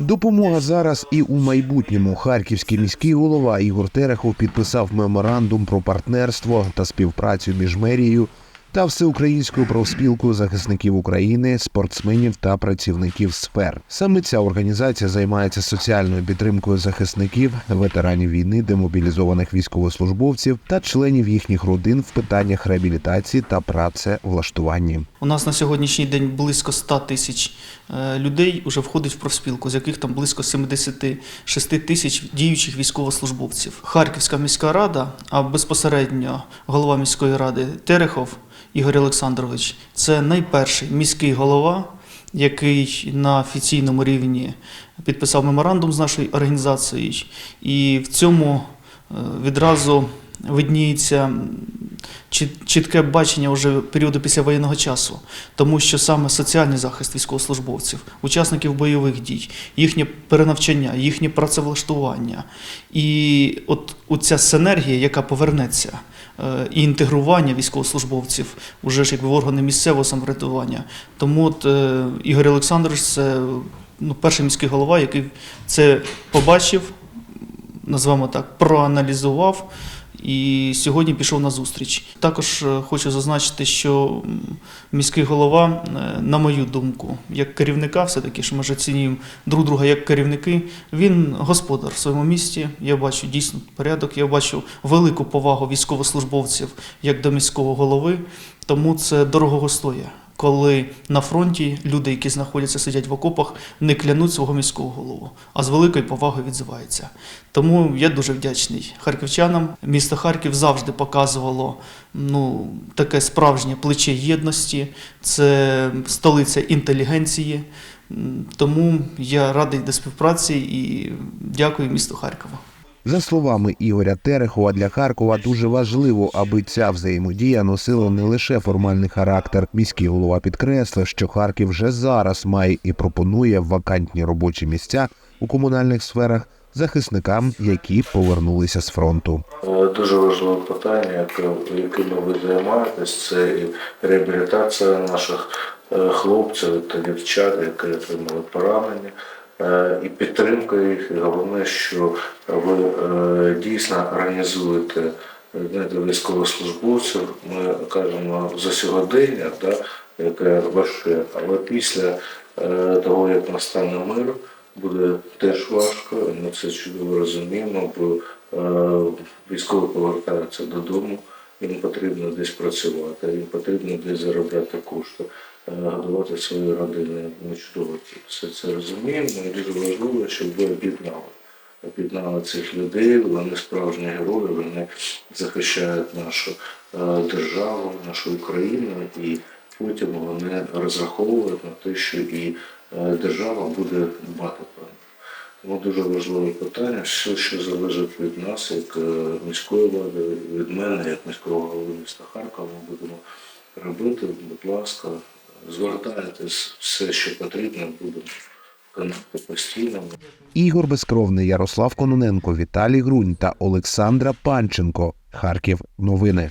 Допомога зараз і у майбутньому. Харківський міський голова Ігор Терехов підписав меморандум про партнерство та співпрацю між мерією та всеукраїнською профспілкою захисників України, спортсменів та працівників сфер. Саме ця організація займається соціальною підтримкою захисників, ветеранів війни, демобілізованих військовослужбовців та членів їхніх родин в питаннях реабілітації та працевлаштуванні. У нас на сьогоднішній день близько 100 тисяч е, людей вже входить в профспілку, з яких там близько 76 тисяч діючих військовослужбовців. Харківська міська рада, а безпосередньо голова міської ради Терехов Ігор Олександрович, це найперший міський голова, який на офіційному рівні підписав меморандум з нашою організацією, і в цьому е, відразу видніється чітке бачення вже періоду післявоєнного часу, тому що саме соціальний захист військовослужбовців, учасників бойових дій, їхнє перенавчання, їхнє працевлаштування. І от ця синергія, яка повернеться. Е, І інтегрування військовослужбовців уже ж якби в органи місцевого самоврядування. Тому от, е, Ігор Олександрович це ну, перший міський голова, який це побачив, називаємо так, проаналізував і сьогодні пішов на зустріч. Також е, хочу зазначити, що міський голова, е, на мою думку, як керівника, все-таки що ми ж оцінюємо друг друга як керівники, він господар в своєму місті. Я бачу дійсно порядок, я бачу велику повагу військовослужбовців як до міського голови, тому це дорогого стоя. Коли на фронті люди, які знаходяться, сидять в окопах, не клянуть свого міського голову, а з великою повагою відзиваються. Тому я дуже вдячний харківчанам. Місто Харків завжди показувало ну, таке справжнє плече єдності, це столиця інтелігенції. Тому я радий до співпраці і дякую місту Харкова. За словами Ігоря Терехова, для Харкова дуже важливо, аби ця взаємодія носила не лише формальний характер. Міський голова підкреслив, що Харків вже зараз має і пропонує вакантні робочі місця у комунальних сферах захисникам, які повернулися з фронту. Дуже важливе питання, яким ви займаєтесь, це і реабілітація наших е, хлопців та дівчат, які отримали поранення, і підтримка їх. І головне, що ви е, дійсно організуєте е, знаєте, військовослужбовців. Ми кажемо за сьогодення, да, яке важке, але після е, того, як настане мир, буде теж важко, ми це чудово розуміємо, бо е, військові повертаються додому, їм потрібно десь працювати, їм потрібно десь заробляти кошти, е, годувати свої родини. Ми чудово все це розуміємо. І дуже важливо, щоб ви об'єднали. Об'єднали цих людей, вони справжні герої, вони захищають нашу е, державу, нашу Україну, і потім вони розраховують на те, що і е, держава буде дбати про них. Тому дуже важливе питання, все, що залежить від нас, як е, міської влади, від мене, як міського голови міста Харкова, ми будемо робити. Будь ласка, звертайтесь, все, що потрібно, будемо виконувати постійно. Ігор Безкровний, Ярослав Кононенко, Віталій Грунь та Олександра Панченко. Харків. Новини.